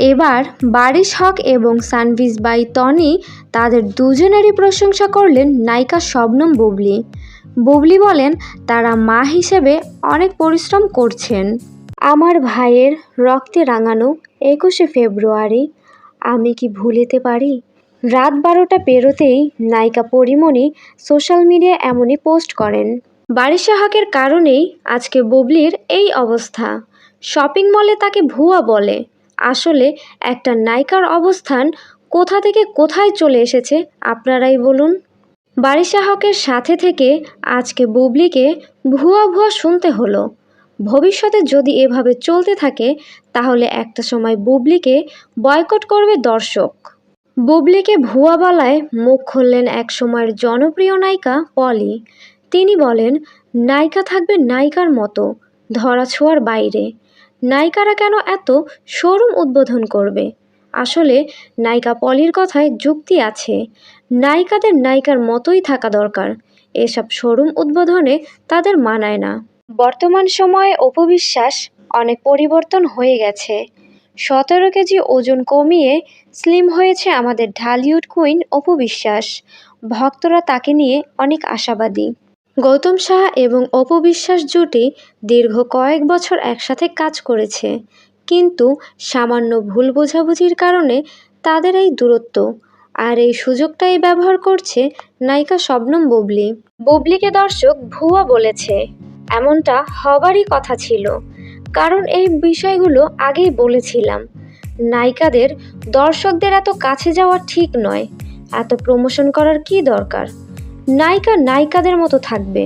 এবার বারিশ হক এবং সানভিজ by Tony তাদের দুজনেরই প্রশংসা করলেন নায়িকা শবনম বুবলি। বুবলি বলেন, তারা মা হিসেবে অনেক পরিশ্রম করছেন। আমার ভাইয়ের রক্তে রাঙানো একুশে ফেব্রুয়ারি, আমি কি ভুলিতে পারি? রাত বারোটা পেরোতেই নায়িকা পরিমণি সোশ্যাল মিডিয়া এমনই পোস্ট করেন। বারিশা হকের কারণেই আজকে বুবলির এই অবস্থা। শপিং মলে তাকে ভুয়া বলে। আসলে একটা নায়িকার অবস্থান কোথা থেকে কোথায় চলে এসেছে আপনারাই বলুন। বারিশা হকের সাথে থেকে আজকে বুবলিকে ভুয়া ভুয়া শুনতে হলো। ভবিষ্যতে যদি এভাবে চলতে থাকে, তাহলে একটা সময় বুবলিকে বয়কট করবে দর্শক। বুবলিকে ভুয়া বলায় মুখ খুললেন এক সময়ের জনপ্রিয় নায়িকা পলি। তিনি বলেন, নায়িকা থাকবে নায়িকার মতো, ধরা ছোঁয়ার বাইরে। নায়িকারা কেন এত শোরুম উদ্বোধন করবে? আসলে, নায়িকা পলির কথায় যুক্তি আছে। নায়িকাদের নায়িকার মতোই থাকা দরকার। এসব শোরুম উদ্বোধনে তাদের মানায় না। বর্তমান সময়ে অপবিশ্বাস অনেক পরিবর্তন হয়ে গেছে। সতেরো কেজি ওজন কমিয়ে স্লিম হয়েছে আমাদের ঢালিউড কুইন অপবিশ্বাস। ভক্তরা তাকে নিয়ে অনেক আশাবাদী। গৌতম সাহা এবং অপবিশ্বাস জুটি দীর্ঘ কয়েক বছর একসাথে কাজ করেছে। কিন্তু সামান্য ভুল বোঝাবুঝির কারণে তাদের এই দূরত্ব আর এই সুযোগটাই ব্যবহার করছে নায়িকা শবনম বুবলি। বুবলিকে দর্শক ভুয়া বলেছে, এমনটা হবারই কথা ছিল। কারণ এই বিষয়গুলো আগেই বলেছিলাম, নায়িকাদের দর্শকদের এত কাছে যাওয়া ঠিক নয়। এত প্রমোশন করার কি দরকার? নায়িকা নায়িকাদের মতো থাকবে।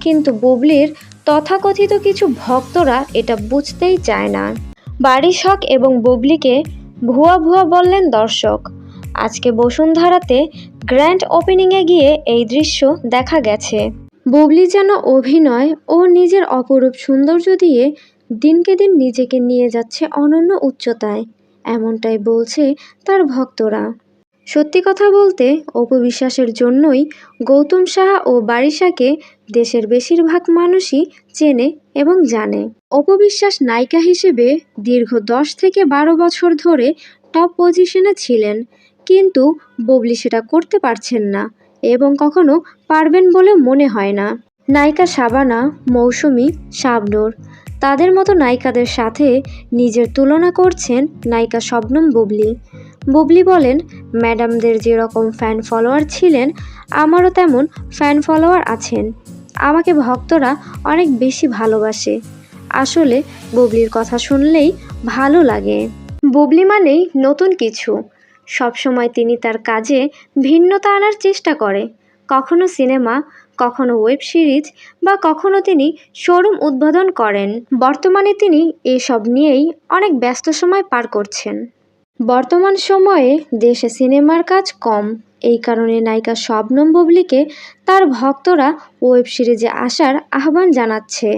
কিন্তু বুবলির তথাকথিত কিছু ভক্তরা এটা বুঝতেই চায় না। বারিশ হক এবং বুবলিকে ভুয়া ভুয়া বললেন দর্শক। আজকে বসুন্ধরাতে গ্র্যান্ড ওপেনিংয়ে গিয়ে এই দৃশ্য দেখা গেছে। বুবলি যেন অভিনয় ও নিজের অপরূপ সৌন্দর্য দিয়ে দিনকে দিন নিজেকে নিয়ে যাচ্ছে অনন্য উচ্চতায়। এমনটাই বলছে তার ভক্তরা। সত্যি কথা বলতে অপবিশ্বাসের জন্যই গৌতম সাহা ও বারিশাকে দেশের বেশিরভাগ মানুষই চেনে এবং জানে। অপবিশ্বাস নায়িকা হিসেবে দীর্ঘ দশ থেকে বারো বছর ধরে টপ পজিশনে ছিলেন, কিন্তু বুবলি সেটা করতে পারছেন না এবং কখনো পারবেন বলে মনে হয় না। নায়িকা শাবানা মৌসুমি, শাবনূর, তাদের মতো নায়িকাদের সাথে নিজের তুলনা করছেন নায়িকা শবনম বুবলি। বুবলি বলেন ম্যাডামদের যেরকম ফ্যান ফলোয়ার ছিলেন, আমারও তেমন ফ্যান ফলোয়ার আছেন। আমাকে ভক্তরা অনেক বেশি ভালোবাসে। আসলে বুবলির কথা শুনলেই ভালো লাগে। বুবলি মানেই নতুন কিছু। সবসময় তিনি তার কাজে ভিন্নতা আনার চেষ্টা করে। কখনো সিনেমা, কখনো ওয়েব সিরিজ বা কখনো তিনি শোরুম উদ্বোধন করেন। বর্তমানে তিনি এসব নিয়েই অনেক ব্যস্ত সময় পার করছেন। বর্তমান সময়ে দেশে সিনেমার কাজ কম। এই কারণে নায়িকা শবনম বুবলিকে তার ভক্তরা ওয়েব সিরিজে আসার আহ্বান জানাচ্ছে।